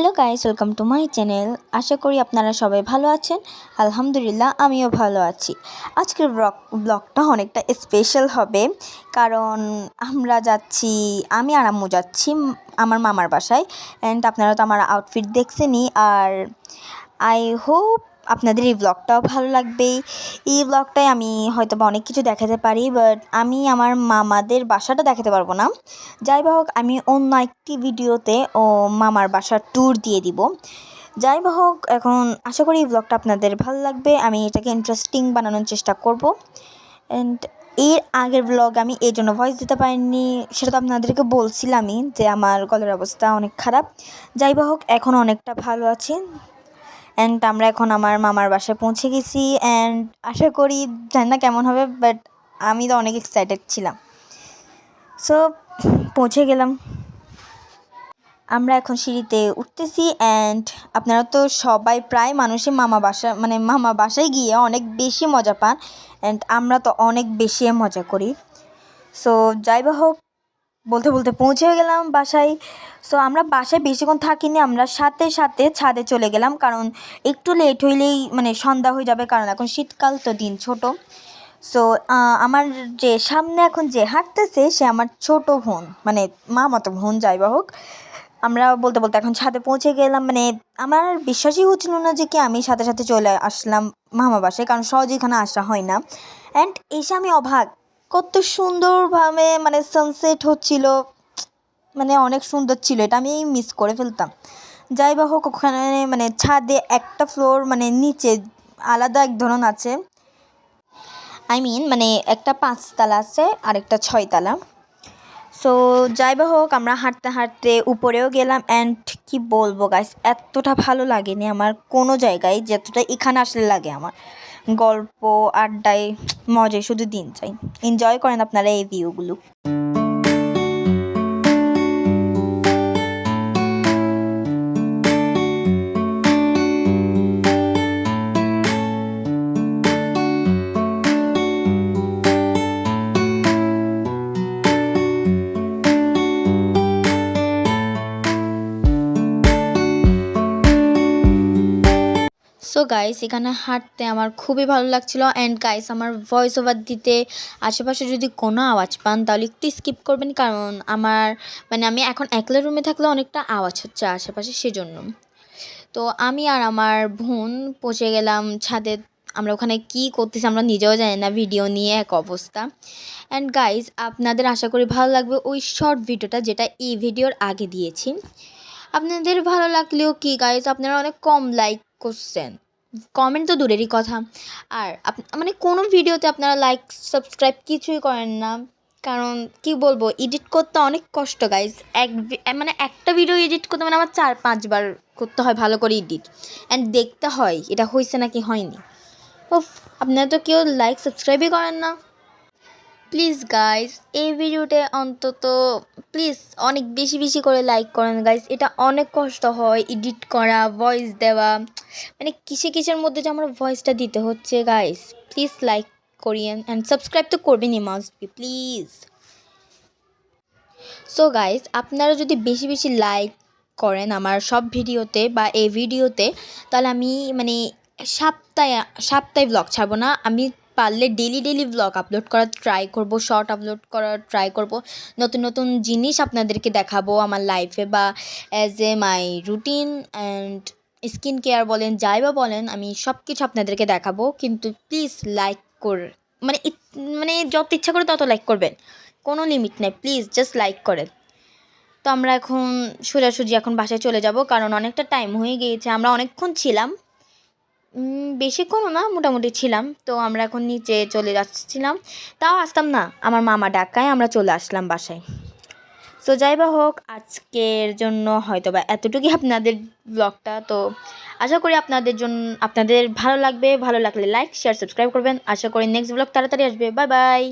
Hello guys welcome to my channel আশা করি আপনারা সবাই ভালো আছেন। আলহামদুলিল্লাহ, আমিও ভালো আছি। আজকের ব্লগ ব্লগটা অনেকটা স্পেশাল হবে। কারণ আমরা যাচ্ছি, আমি আর আম্মু যাচ্ছি আমার মামার বাসায়। অ্যান্ড আপনারা তো আমার আউটফিট দেখছেনই। আর আই হোপ আপনাদের এই ব্লগটাও ভালো লাগবে। এই ব্লগটায় আমি হয়তো বা অনেক কিছু দেখাতে পারি বাট আমি আমার মামাদের বাসাটা দেখাতে পারব না। যাই হোক, আমি অন্য একটি ভিডিওতে ও মামার বাসার ট্যুর দিয়ে দিব। যাই হোক, এখন আশা করি এই ব্লগটা আপনাদের ভালো লাগবে। আমি এটাকে ইন্টারেস্টিং বানানোর চেষ্টা করব। অ্যান্ড এর আগের ব্লগ আমি এই জন্য ভয়েস দিতে পারিনি, সেটা তো আপনাদেরকে বলছিলামই যে আমার গলার অবস্থা অনেক খারাপ। যাই হোক, এখন অনেকটা ভালো আছি। অ্যান্ড আমরা এখন আমার মামার বাসায় পৌঁছে গেছি অ্যান্ড আশা করি জানি না কেমন হবে বাট আমি তো অনেক এক্সাইটেড ছিলাম। সো পৌঁছে গেলাম। আমরা এখন সিঁড়িতে উঠতেছি অ্যান্ড আপনারা তো সবাই প্রায় মানুষই মামা বাসা মানে মামা বাসায় গিয়ে অনেক বেশি মজা পান অ্যান্ড আমরা তো অনেক বেশি মজা করি। সো যাই বা হোক বলতে বলতে পৌঁছে গেলাম বাসায়। সো আমরা বাসায় বেশিক্ষণ থাকিনি, আমরা সাথে সাথে ছাদে চলে গেলাম কারণ একটু লেট হইলেই মানে সন্ধ্যা হয়ে যাবে কারণ এখন শীতকাল তো দিন ছোট। সো আমার যে সামনে এখন যে হাঁটতেছে সে আমার ছোট বোন মানে মা মতো বোন যাই বা হোক। আমরা বলতে বলতে এখন ছাদে পৌঁছে গেলাম মানে আমার বিশ্বাসই হচ্ছিল না যে কি আমি সাথে সাথে চলে আসলাম মামা বাসায় কারণ সহজে এখানে আসা হয় না। অ্যান্ড এসে আমি অবাক কত সুন্দরভাবে মানে সানসেট হচ্ছিল। মানে অনেক সুন্দর ছিল, এটা আমি মিস করে ফেলতাম। যাই বা হোক, ওখানে মানে ছাদে একটা ফ্লোর মানে নিচে আলাদা এক ধরন আছে। আই মিন মানে একটা পাঁচতলা আছে আর একটা ছয়তলা। সো যাই বা হোক, আমরা হাঁটতে হাঁটতে উপরেও গেলাম অ্যান্ড কি বলব গাইস এতটা ভালো লাগেনি আমার কোনো জায়গায়, যতটা এখানে আসলে লাগে আমার। গল্প, আড্ডায় মজায় শুধু দিন চাই এনজয় করেন আপনারা এই ভিউগুলো সো গাইস এখানে হাঁটতে আমার খুবই ভালো লাগছিল। অ্যান্ড গাইস আমার ভয়েস ওভার দিতে আশেপাশে যদি কোনো আওয়াজ পান, তাহলে একটু স্কিপ করবেন। কারণ আমার মানে আমি এখন একলা রুমে থাকলে অনেকটা আওয়াজ হচ্ছে আশেপাশে, সেজন্য। তো আমি আর আমার বোন পৌঁছে গেলাম ছাদে। আমরা ওখানে কি করতেছি আমরা নিজেও জানি না ভিডিও নিয়ে এক অবস্থা। অ্যান্ড গাইজ আপনাদের আশা করি ভালো লাগবে ওই শর্ট ভিডিওটা যেটা এই ভিডিওর আগে দিয়েছি। আপনাদের ভালো লাগলেও কি গাইজ আপনারা অনেক কম লাইক করছেন। কমেন্ট তো দূরেরই কথা। আর মানে কোনো ভিডিওতে আপনারা লাইক সাবস্ক্রাইব কিছুই করেন না। কারণ কি বলব এডিট করতে অনেক কষ্ট গাইজ এক মানে একটা ভিডিও এডিট করতে মানে আমার চার পাঁচবার করতে হয় ভালো করে এডিট অ্যান্ড দেখতে হয়, এটা হয়েছে নাকি হয়নি। ও আপনারা তো কেউ লাইক সাবস্ক্রাইবই করেন না। প্লিজ গাইজ এই ভিডিওতে অন্তত প্লিজ অনেক বেশি বেশি করে লাইক করেন গাইজ এটা অনেক কষ্ট হয় এডিট করা ভয়েস দেওয়া। মানে কিসে কিসের মধ্যে যে আমার ভয়েসটা দিতে হচ্ছে গাইজ প্লিজ লাইক করিয়েন অ্যান্ড সাবস্ক্রাইব তো করবেনই must be please so guys আপনারা যদি বেশি বেশি লাইক করেন আমার সব ভিডিওতে বা এই ভিডিওতে, তাহলে আমি মানে সপ্তাহে সপ্তাহে ব্লগ ছাড়বো না। আমি পারলে ডেলি ডেলি ব্লগ আপলোড করার ট্রাই করব শর্ট আপলোড করার ট্রাই করব। নতুন নতুন জিনিস আপনাদেরকে দেখাবো আমার লাইফে বা as a my routine and skin care বলেন, যাই বা বলেন, আমি সব কিছু আপনাদেরকে দেখাবো। কিন্তু প্লিজ লাইক কর মানে মানে যত ইচ্ছা করে তত লাইক করবেন। কোনো লিমিট নেই প্লিজ জাস্ট লাইক করেন। তো আমরা এখন সোজাসুজি এখন বাসায় চলে যাব, কারণ অনেকটা টাইম হয়ে গিয়েছে। আমরা অনেকক্ষণ ছিলাম বেশিক্ষণও না, মোটামুটি ছিলাম। তো আমরা এখন নিচে চলে যাচ্ছিলাম। তাও আসতাম না, আমার মামা ডাকায়, আমরা চলে আসলাম বাসায়। তো যাই বা হোক, আজকের জন্য হয়তো বা এতটুকুই আপনাদের ব্লগটা তো আশা করি আপনাদের জন্য আপনাদের ভালো লাগবে। ভালো লাগলে লাইক শেয়ার সাবস্ক্রাইব করবেন। আশা করি নেক্সট ব্লগ তাড়াতাড়ি আসবে। Bye bye